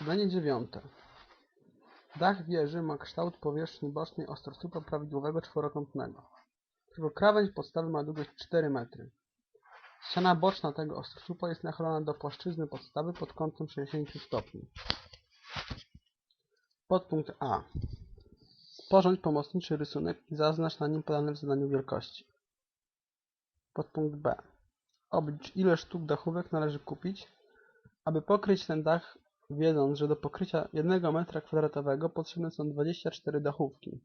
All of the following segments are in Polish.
Zadanie dziewiąte. Dach wieży ma kształt powierzchni bocznej ostrosłupa prawidłowego czworokątnego, którego krawędź podstawy ma długość 4 metry. Ściana boczna tego ostrosłupa jest nachylona do płaszczyzny podstawy pod kątem 60 stopni. Podpunkt A. Sporządź pomocniczy rysunek i zaznacz na nim podane w zadaniu wielkości. Podpunkt B. Oblicz ile sztuk dachówek należy kupić, aby pokryć ten dach, wiedząc, że do pokrycia 1 m2 potrzebne są 24 dachówki.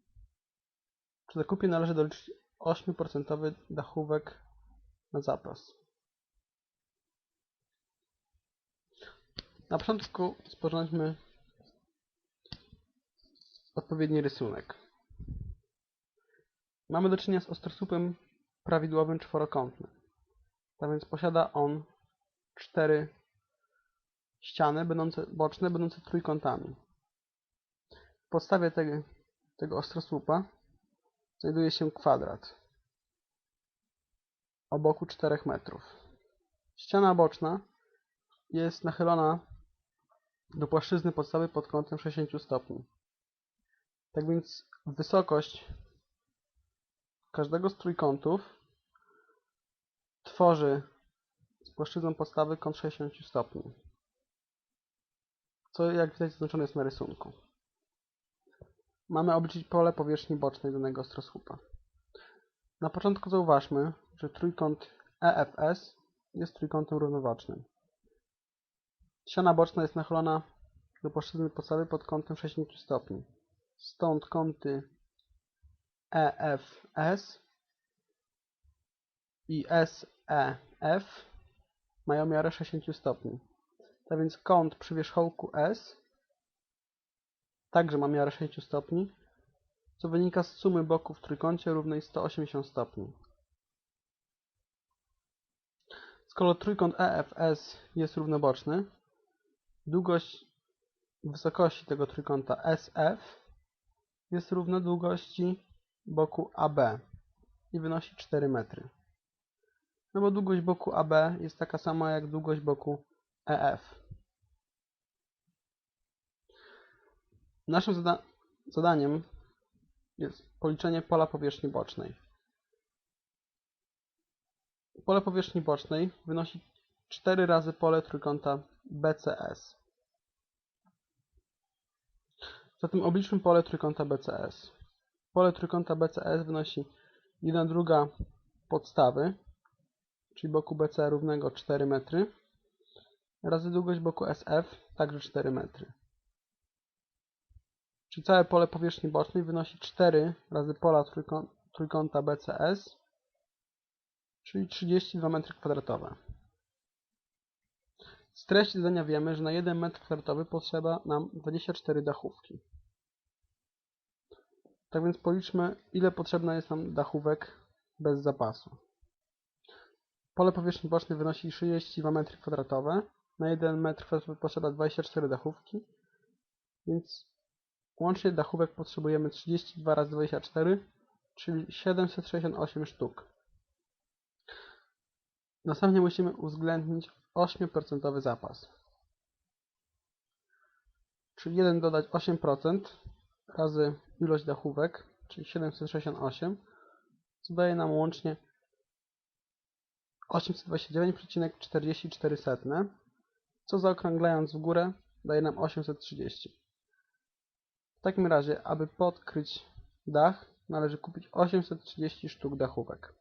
Przy zakupie należy doliczyć 8% dachówek na zapas. Na początku sporządźmy odpowiedni rysunek. Mamy do czynienia z ostrosłupem prawidłowym czworokątnym. Tak więc posiada on cztery ściany będące, boczne, będące trójkątami. W podstawie tego, tego ostrosłupa znajduje się kwadrat o boku 4 metrów. Ściana boczna jest nachylona do płaszczyzny podstawy pod kątem 60 stopni. Tak więc wysokość każdego z trójkątów tworzy z płaszczyzną podstawy kąt 60 stopni. Co jak widać zaznaczone jest na rysunku. Mamy obliczyć pole powierzchni bocznej danego ostrosłupa. Na początku zauważmy, że trójkąt EFS jest trójkątem równobocznym. Ściana boczna jest nachylona do płaszczyzny podstawy pod kątem 60 stopni. Stąd kąty EFS i SEF mają miarę 60 stopni. Tak więc kąt przy wierzchołku S także ma miarę 60 stopni, co wynika z sumy boków w trójkącie równej 180 stopni. Skoro trójkąt EFS jest równoboczny, długość wysokości tego trójkąta SF jest równa długości boku AB i wynosi 4 metry. No bo długość boku AB jest taka sama jak długość boku EF. Naszym zada zadaniem jest policzenie pola powierzchni bocznej. Pole powierzchni bocznej wynosi 4 razy pole trójkąta BCS. Zatem obliczmy pole trójkąta BCS. Pole trójkąta BCS wynosi 1 druga podstawy, czyli boku BC równego 4 metry, razy długość boku SF, także 4 metry. Czyli całe pole powierzchni bocznej wynosi 4 razy pola trójkąta BCS, czyli 32 m2. Z treści zadania wiemy, że na 1 m2 potrzeba nam 24 dachówki. Tak więc policzmy, ile potrzebna jest nam dachówek bez zapasu. Pole powierzchni bocznej wynosi 32 m2. Na 1 m2 potrzeba 24 dachówki, więc łącznie dachówek potrzebujemy 32 razy 24, czyli 768 sztuk. Następnie musimy uwzględnić 8% zapas. Czyli 1 dodać 8% razy ilość dachówek, czyli 768, co daje nam łącznie 829,44, co zaokrąglając w górę daje nam 830. W takim razie, aby podkryć dach, należy kupić 830 sztuk dachówek.